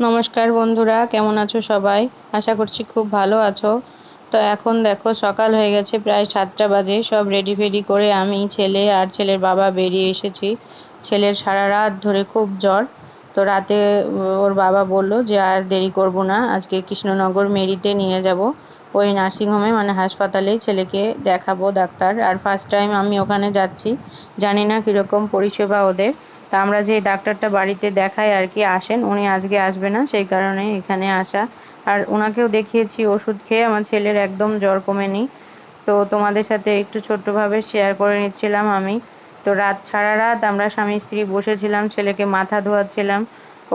নমস্কার বন্ধুরা, কেমন আছো সবাই? আশা করছি খুব ভালো আছো। তো এখন দেখো, সকাল হয়ে গেছে, প্রায় সাতটা বাজে। সব রেডি ফেডি করে আমি ছেলে আর ছেলের বাবা বেরিয়ে এসেছি। ছেলের সারা রাত ধরে খুব জ্বর। তো রাতে ওর বাবা বলল যে আর দেরি করব না, আজকে কৃষ্ণনগর মেরিতে নিয়ে যাব। ওই নার্সিংহোমে মানে হাসপাতালেই ছেলেকে দেখাবো ডাক্তার। আর ফার্স্ট টাইম আমি ওখানে যাচ্ছি। জানি না কীরকম পরিষেবা ওদের। তা আমরা যে ডাক্তারটা বাড়িতে দেখাই আর কি আসেন, উনি আজকে আসবে না, সেই কারণে এখানে আসা। আর ওনাকেও দেখিয়েছি ওষুধ খেয়ে, আমার ছেলের একদম জ্বর কমেনি। তো তোমাদের সাথে একটু ছোট্টভাবে শেয়ার করে নিচ্ছিলাম আমি। তো রাত, সারা রাত আমরা স্বামী স্ত্রী বসেছিলাম, ছেলেকে মাথা ধোয়াচ্ছিলাম।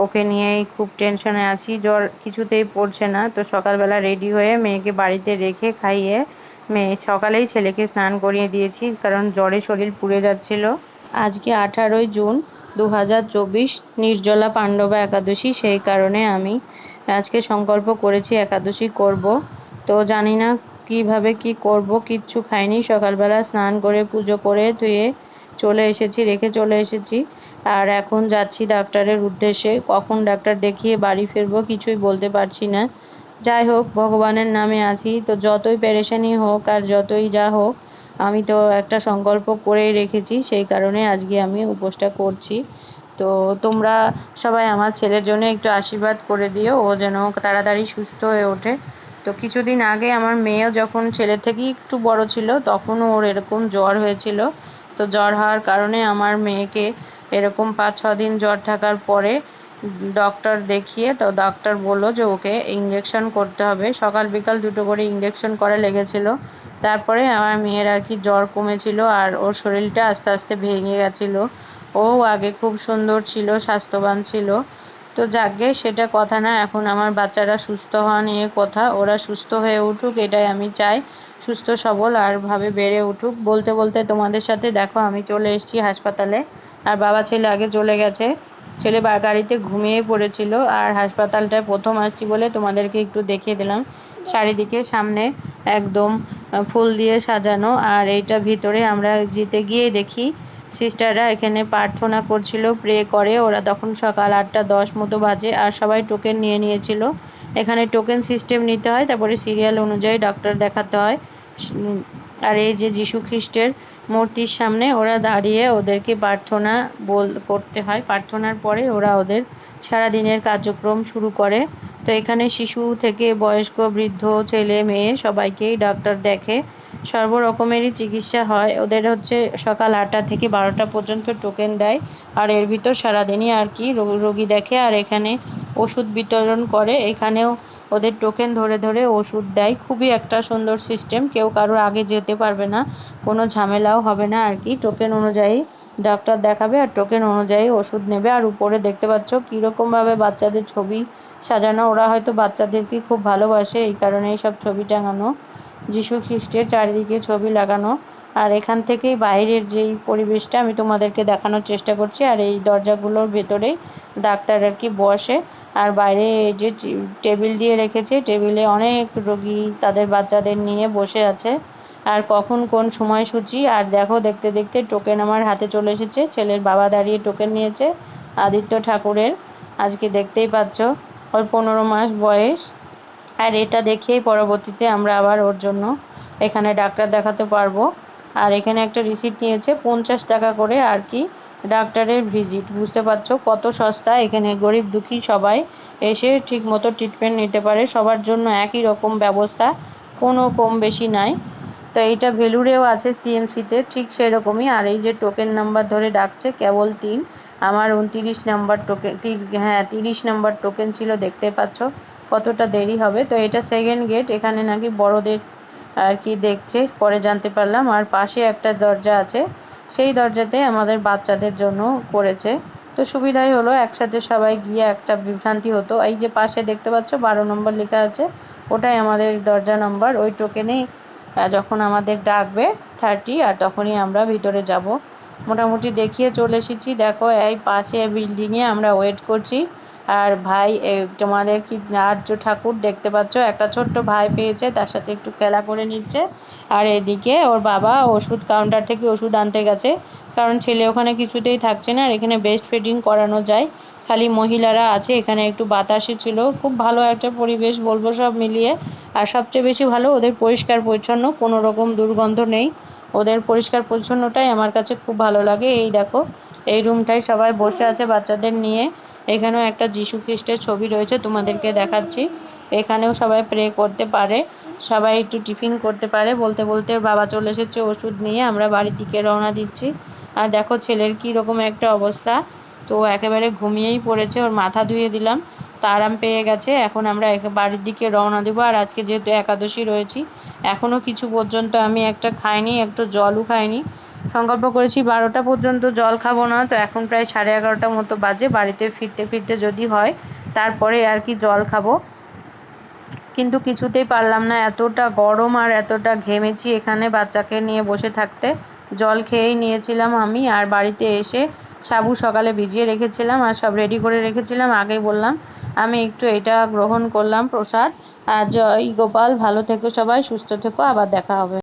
ওকে নিয়েই খুব টেনশনে আছি, জ্বর কিছুতেই পড়ছে না। তো সকালবেলা রেডি হয়ে মেয়েকে বাড়িতে রেখে খাইয়ে মেয়ে, সকালেই ছেলেকে স্নান করিয়ে দিয়েছি, কারণ জ্বরে শরীর পুড়ে যাচ্ছিল। আজকে আঠারোই জুন দু হাজার চব্বিশ নির্জলা পাণ্ডবা একাদশী, সেই কারণে আমি আজকে সংকল্প করেছি একাদশী করব। তো জানি না কীভাবে কি করব, কিচ্ছু খাইনি। সকালবেলা স্নান করে, পুজো করে ধুয়ে চলে এসেছি, রেখে চলে এসেছি। আর এখন যাচ্ছি ডাক্তারের উদ্দেশ্যে। কখন ডাক্তার দেখিয়ে বাড়ি ফিরবো কিছুই বলতে পারছি না। যাই হোক, ভগবানের নামে আছি। তো যতই পেরেশানি হোক আর যতই যা হোক আমি তো একটা সংকল্প করেই রেখেছি, সেই কারণে আজকে আমি উপোসটা করছি। তো তোমরা সবাই আমার ছেলের জন্য একটু আশীর্বাদ করে দিও, ও যেন তাড়াতাড়ি সুস্থ হয়ে ওঠে। তো কিছুদিন আগে আমার মেয়েও যখন ছেলের থেকে একটু বড় ছিল, তখনও ওর এরকম জ্বর হয়েছিল। তো জ্বর হওয়ার কারণে আমার মেয়েকে এরকম পাঁচ, ছ দিন জ্বর থাকার পরে ডক্টর দেখিয়ে তো ডক্টর বলল যে ওকে ইঞ্জেকশন করতে হবে। সকাল বিকাল দুটো করে ইঞ্জেকশন করা লেগেছিলো। তারপরে আমার মেয়ের আর কি জ্বর কমেছিল আর ওর শরীরটা আস্তে আস্তে ভেঙে গেছিল। ও আগে খুব সুন্দর ছিল, স্বাস্থ্যবান ছিল। তো যাকগে সেটা কথা না, এখন আমার বাচ্চারা সুস্থ হওয়া নিয়ে কথা, ওরা সুস্থ হয়ে উঠুক এটাই আমি চাই। সুস্থ, সবল আর ভাবে বেড়ে উঠুক। বলতে বলতে তোমাদের সাথে দেখো, আমি চলে এসেছি হাসপাতালে। আর বাবা ছেলে আগে চলে গেছে। ছেলে বা, গাড়িতে ঘুমিয়ে পড়েছিল আর হাসপাতালটায় প্রথম আসছি বলে তোমাদেরকে একটু দেখিয়ে দিলাম। চারিদিকে সামনে একদম ফুল দিয়ে সাজানো। আর এইটা ভিতরে আমরা যেতে গিয়ে দেখি, সিস্টাররা এখানে প্রার্থনা করছিল প্রে করে। ওরা তখন সকাল আটটা দশ মতো বাজে আর সবাই টোকেন নিয়ে নিয়েছিল। এখানে টোকেন সিস্টেম নিতে হয়, তারপরে সিরিয়াল অনুযায়ী ডক্টর দেখাতে হয়। আর এই যে যীশু খ্রিস্টের মূর্তির সামনে ওরা দাঁড়িয়ে ওদেরকে প্রার্থনা বল, করতে হয়। প্রার্থনার পরে ওরা ওদের সারাদিনের কার্যক্রম শুরু করে। তো এখানে শিশু থেকে বয়স্ক, বৃদ্ধ, ছেলে, মেয়ে সবাইকেই ডাক্তার দেখে। সর্ব রকমেরই চিকিৎসা হয়। ওদের হচ্ছে সকাল আটটা থেকে বারোটা পর্যন্ত টোকেন দেয়। আর এর ভিতর সারাদিনই আর কি রোগী দেখে। আর এখানে ওষুধ বিতরণ করে। এখানেও ওদের টোকেন ধরে ধরে ওষুধ দেয়। খুবই একটা সুন্দর সিস্টেম। কেউ কারোর আগে যেতে পারবে না। কোনো ঝামেলাও হবে না আর কি। টোকেন অনুযায়ী ডাক্তার দেখাবে আর টোকেন অনুযায়ী ওষুধ নেবে। আর উপরে দেখতে পাচ্ছ কীরকমভাবে বাচ্চাদের ছবি সাজানো। ওরা হয়তো বাচ্চাদেরকে খুব ভালোবাসে, এই কারণে সব ছবি টাঙানো। যীশু খ্রিস্টের চারিদিকে ছবি লাগানো। আর এখান থেকেই বাইরের যেই পরিবেশটা আমি তোমাদেরকে দেখানোর চেষ্টা করছি। আর এই দরজাগুলোর ভেতরেই ডাক্তার আর কি বসে। আর বাইরে যে টেবিল দিয়ে রেখেছে, টেবিলে অনেক রোগী তাদের বাচ্চাদের নিয়ে বসে আছে। আর কখন কোন সময়সূচি? আর দেখো, দেখতে দেখতে টোকেন আমার হাতে চলে এসেছে। ছেলের বাবা দাঁড়িয়ে টোকেন নিয়েছে, আদিত্য ঠাকুরের। আজকে দেখতেই পাচ্ছ, ওর পনেরো মাস বয়স। আর এটা দেখেই পরবর্তীতে আমরা আবার ওর জন্য এখানে ডাক্তার দেখাতে পারব। আর এখানে একটা রিসিট নিয়েছে, পঞ্চাশ টাকা করে আর কি ডাক্তারের ভিজিট বুঝতে পারছ কত সস্তা? এখানে গরিব দুঃখী সবাই এসে ঠিক মতো ট্রিটমেন্ট নিতে পারে। সবার জন্য একই রকম ব্যবস্থা, কোনো কম বেশি নাই। তো এইটা ভেলুরেও আছে সিএমসিতে ঠিক সেরকমই। আর এই যে টোকেন নাম্বার ধরে ডাকছে, কেবল তিন। আমার উনতিরিশ নাম্বার টোকেন হ্যাঁ তিরিশ নাম্বার টোকেন ছিল, দেখতে পাচ্ছ কতটা দেরি হবে। তো এটা সেকেন্ড গেট এখানে নাকি বড়দের আর কি দেখছে, পরে জানতে পারলাম। আর পাশে একটা দরজা আছে, সেই দরজাতে আমাদের বাচ্চাদের জন্য করেছে। তো সুবিধাই হলো, একসাথে সবাই গিয়ে একটা বিভ্রান্তি হতো। এই যে পাশে দেখতে পাচ্ছ, বারো নম্বর লেখা আছে, ওটাই আমাদের দরজা নম্বর। ওই টোকেনেই যখন আমাদের ডাকবে থার্টি আর তখনই আমরা ভিতরে যাব। মোটামুটি দেখিয়ে চলে এসেছি। দেখো, এই পাশে বিল্ডিংয়ে আমরা ওয়েট করছি। আর ভাই তোমাদের কি আর্য ঠাকুর দেখতে পাচ্ছ? একটা ছোট্ট ভাই পেয়েছে, তার সাথে একটু খেলা করে নিচ্ছে। আর এদিকে ওর বাবা ওষুধ কাউন্টার থেকে ওষুধ আনতে গেছে। কারণ ছেলে ওখানে কিছুতেই থাকছে না, আর এখানে বেস্ট ফিডিং করানো যায়। খালি মহিলারা আছে, এখানে একটু বাতাসে ছিল। খুব ভালো একটা পরিবেশ বলব সব মিলিয়ে। আর সবচেয়ে বেশি ভালো ওদের পরিষ্কার পরিচ্ছন্ন, কোনো রকম দুর্গন্ধ নেই। ওদের পরিষ্কার পরিচ্ছন্নটাই আমার কাছে খুব ভালো লাগে। এই দেখো, এই রুমটায় সবাই বসে আছে বাচ্চাদের নিয়ে। এখানেও একটা যিশু খ্রিস্টের ছবি রয়েছে, তোমাদেরকে দেখাচ্ছি। এখানেও সবাই প্রে করতে পারে। সবাই একটু টিফিন করতে পারে। বলতে বলতে বাবা চলে এসেছে ওষুধ নিয়ে, আমরা বাড়ির দিকে রওনা দিচ্ছি। আর দেখো ছেলের কী রকম একটা অবস্থা। তো একেবারে ঘুমিয়েই পড়েছে, ওর মাথা ধুয়ে দিলাম তা আরাম পেয়ে গেছে, এখন আমরা একে বাড়ির দিকে রওনা দেবো, আর আজকে যেহেতু একাদশী রয়েছি এখনও কিছু পর্যন্ত আমি একটা খাইনি একটু জলও খাইনি, সংকল্প করেছি বারোটা পর্যন্ত জল খাব না, তো এখন প্রায় সাড়ে এগারোটার মতো বাজে, বাড়িতে ফিরতে ফিরতে যদি হয়, তারপরে আর কি জল খাব, কিন্তু কিছুতেই পারলাম না, এতটা গরম আর এতটা ঘেমেছি এখানে বাচ্চাকে নিয়ে বসে থাকতে, জল খেয়েই নিয়েছিলাম আমি, আর বাড়িতে এসে সাবু সকালে ভিজিয়ে রেখেছিলাম আর সব রেডি করে রেখেছিলাম। আগেই বললাম, আমি একটু এটা গ্রহণ করলাম প্রসাদ। আর জয়, গোপাল, ভালো থেকো সবাই, সুস্থ থেকো, আবার দেখা হবে।